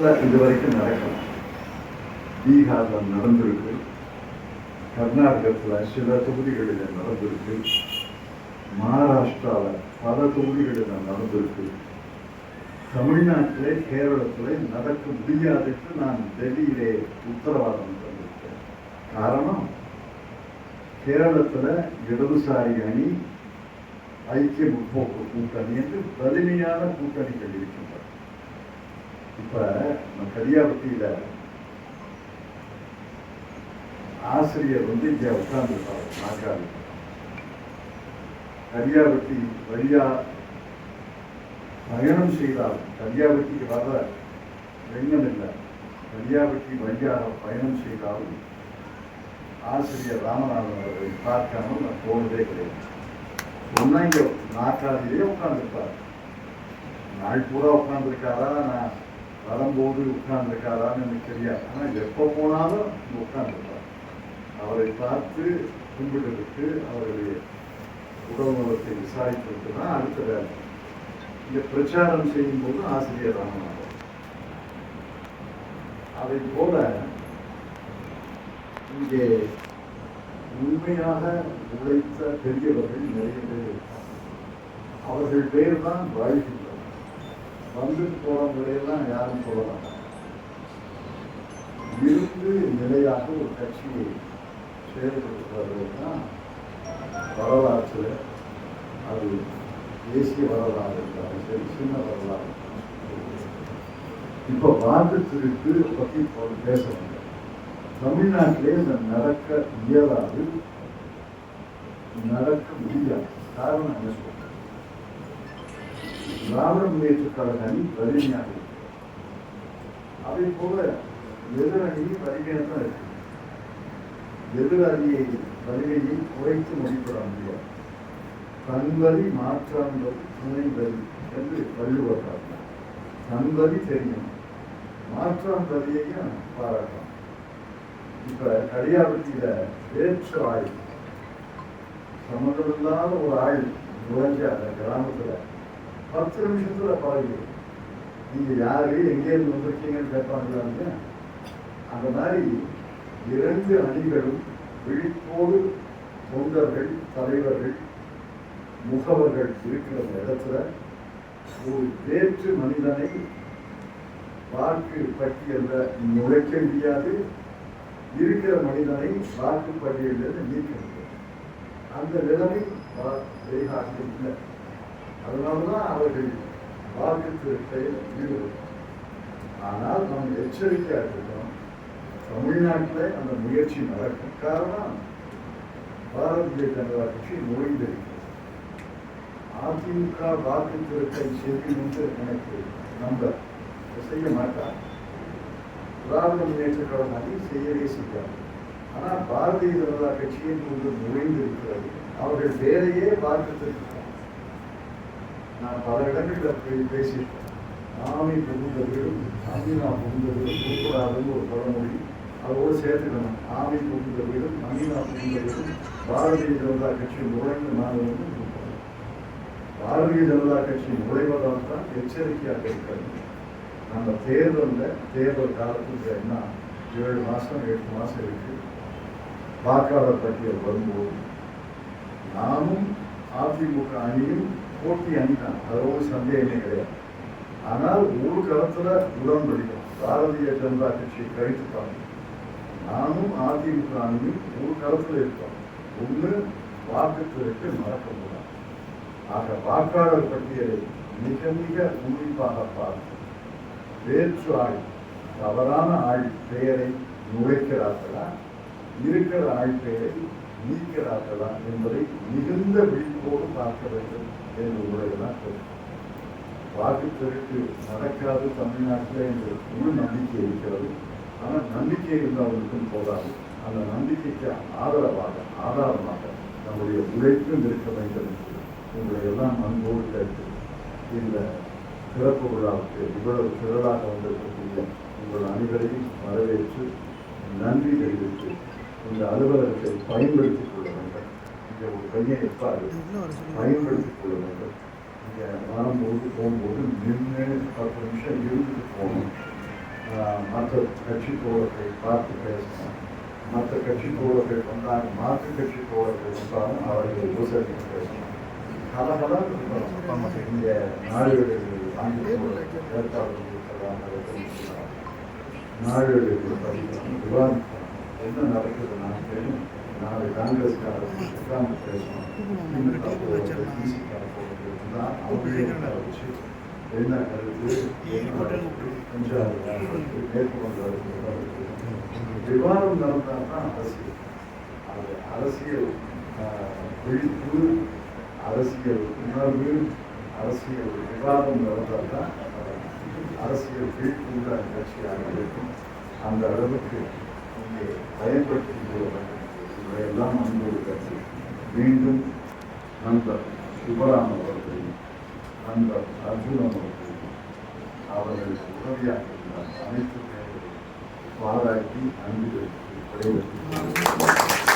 இது வரைக்கும் நடக்கலாம் பீகார்ல நடந்திருக்கு. கர்நாடகத்தில் சில தொகுதிகளில் நடந்திருக்கு. மகாராஷ்டிராவில் பல தொகுதிகளில் நடந்திருக்கு. தமிழ்நாட்டிலே கேரளத்திலே நடக்க முடியாதுக்கு நான் டெல்லியிலே உத்தரவாதம் தந்திருக்கேன். காரணம் கேரளத்துல இடதுசாரி அணி ஐக்கிய முற்போக்கு கூட்டணி என்று வலிமையான கூட்டணிகள் இருக்கின்றன. இப்ப நம்ம கரியாபட்டியில ஆசிரியர் வந்து இங்கே உட்கார்ந்துருப்பார் நாற்காலி. கரியாபட்டி வழியா பயணம் செய்தால் கரியாபட்டிக்கு வர எண்ணம் இல்லை. கரியாபட்டி வழியாக பயணம் செய்தால் ஆசிரியர் ராமநாதன் அவர்களை பார்க்காமல் நான் போனதே கிடையாது. ஒன்னா இங்க நாற்காலியிலே உட்காந்துருப்பார் நாள் பூரா உட்காந்துருக்காரா நான் வரும்போது உட்கார்ந்துருக்காரான்னு எனக்கு தெரியாது. ஆனால் எப்போ போனாலும் இங்க உட்கார்ந்துருப்பார். அவரை பார்த்து கும்பிடுறதுக்கு அவருடைய உடல் நலத்தை விசாரிப்பதற்கு தான் அடுத்த வேலை. இந்த பிரச்சாரம் செய்யும் போது ஆசிரியர் ராமநாதன் அதை போல இங்கே உண்மையாக உழைத்த பெரியவர்கள் நிறைய பேர் அவர்கள் பேர் தான் வாழ்கின்றனர் வந்து போறவங்களையெல்லாம் யாரும் சொல்ல மாட்டாங்க. இருந்து நிலையாக ஒரு கட்சியை செயல்படுத்துறவர்கள் தான் வரலாற்றில் அது தேசிய வரலாறு இருந்தாலும் சரி சின்ன வரலாறு இப்போ சரி. இப்ப வாக்கு திருட்டு பத்தி இப்போ தமிழ்நாட்டிலே இந்த நடக்க இயலாது நடக்க முடியாது. காரணம் என்ன சொல்றேன் திராவிட முன்னேற்ற கழக அணி வலிமையாக இருக்கு அதே போல எதிரணி வலிமையாக இருக்கு. எதிரணியை வலிமையை குறைத்து மதிப்பிட முடியாது. தன்வரி மாற்றான்பது துணை வரி என்று வள்ளுவர் தன்வரி தெரியும். மாற்றான் வரியையும் பாராட்டலாம் இப்ப கடியாபட்டியில வேற்று ஆயுள். சம்மந்தமில்லாத ஒரு ஆயுள் நுழைஞ்ச அந்த கிராமத்துல பத்து நிமிஷத்துல பழகி நீங்க யாரு எங்கேயிருந்து வந்திருக்கீங்கன்னு கேட்பாங்களாங்க அந்த மாதிரி இரண்டு அணிகளும் விழிப்போடு தொண்டர்கள் தலைவர்கள் முகவர்கள் இருக்கிற இடத்துல ஒரு வேற்று மனிதனை வாக்கு பட்டியலில் நுழைக்க முடியாது. இருக்கிற மனிதனை வாக்கு பட்டியலில் நீக்க முடியாது. அந்த நிலைமை வெளிநாட்டில் அதனால தான் அவர்கள் வாக்கு திருட்டையில் ஈடுபடும். ஆனால் நாம் எச்சரிக்கையாக இருக்கணும். தமிழ்நாட்டில் அந்த முயற்சி நடக்கும். காரணம் பாரதிய ஜனதா கட்சி நுழைந்திருக்கிறது. அதிமுக வாக்கு திருட்டை செய்யும் என்று எனக்கு நம்ப. செய்ய மாட்டார். திராவிட முன்னேற்ற கழகம் அதை செய்யவே செய்யாது. ஆனால் பாரதிய ஜனதா கட்சியின் கொண்டு நுழைந்திருக்கிறது. அவர்கள் வேலையே வாக்கு நான் பல இடங்களில் பேசியிருக்கேன். சாமி புகுந்த வீடும் அமீனா புகுந்த வீடும் கூடாதுன்னு ஒரு பழமொழி. அதோடு சேர்த்துக்கணும் ஆமை புகுந்த வீடும் அமீனா புகுந்த வீடும் பாரதிய ஜனதா கட்சி நுழைந்து நாங்கள் வந்து பாரதிய ஜனதா கட்சி நுழைவதால் தான் எச்சரிக்கையாக இருக்கிறது. நம்ம தேர்தலில் தேர்தல் காலத்துக்கு என்ன? ஏழு மாதம் எட்டு மாதம் இருக்கு. வாக்காளர் பட்டியல் வரும்போது நாமும் அதிமுக அணியும் போட்டி அணிதான். ஒரு சந்தேகமே கிடையாது. ஆனால் ஒரு காலத்தில் உடன்படிக்கும் பாரதிய ஜனதா கட்சியை கழித்துட்டாங்க நானும் அதிமுக அணியும் ஒரு காலத்தில் இருக்கோம் ஒண்ணு வாக்குத்திற்கு மறக்க கூடாது ஆக வாக்காளர் பட்டியலை மிக மிக உன்னிப்பாக பார்த்து வேற்று ஆள் தவறான ஆள் பெயரை நுழைக்கிறார்களா? இருக்கிற ஆள் பெயரை நீக்கிறார்களா என்பதை மிகுந்த விழிப்போடு பார்க்க வேண்டும் என்று உங்களுடைய வாக்கு திருட்டு நடக்காது தமிழ்நாட்டில் என்று முழு நம்பிக்கை இருக்கிறது. ஆனால் நம்பிக்கை இருந்தவர்களுக்கும் போதாது. அந்த நம்பிக்கைக்கு ஆதரவாக ஆதாரமாக நம்முடைய உழைப்பும் இருக்க வேண்டும் என்று உங்களை எல்லாம் அன்போடு கேட்டு இந்த சிறப்பு விழாவுக்கு இவ்வளவு திரளாக வந்திருக்கக்கூடிய உங்கள் அனைவரையும் வரவேற்று நன்றி தெரிவித்து இந்த அலுவலகத்தை பயன்படுத்திக் கொள்ள வேண்டும். இங்கே ஒரு பையன் இருப்பார். பயன்படுத்திக் கொள்ள வேண்டும். இங்கே வரும்போது போகும்போது நின்று பத்து நிமிஷம் இருந்துட்டு போகணும். மற்ற கட்சி தோழர்களை பார்த்து பேசணும். மற்ற கட்சி தோழர்கள் வந்தாங்க மாற்று கட்சி தோழர்கள் வந்தாலும் அவர்களை உபசரித்து பேசணும். கலகலம் இங்கே நாடுகளில் வாங்கி ஏற்பாடு நாடுகளில் படிக்கணும் விவாதிக்கணும் என்ன நடக்குது நாட்டிலும் நாளை காங்கிரஸ்காரர்கள் உட்கார்ந்து பேசணும் அவர்களே வச்சு என்ன கருத்து என்ன நடக்குது, பஞ்சாப் நடக்குது, மேற்கு வங்க நடக்குது. விவாதம் நடந்தால் தான் அரசியல். அது அரசியல் விழிப்பு அரசியல் உணர்வு அரசியல் விவாதம் நடந்தால் தான் அரசியல் விழிப்புள்ள கட்சியாக இருக்கும். அந்த அளவுக்கு இங்கே பயன்படுத்திக் கொள்ள அன்போடு கட்சி மீண்டும் நண்பர் சுபராம் அவர்களையும் நண்பர் அர்ஜுனம் அவர்களையும் அவர்களுக்கு உதவியாக இருந்தார் அனைத்து பேரையும் பாராட்டி அன்பு விடைபெற்று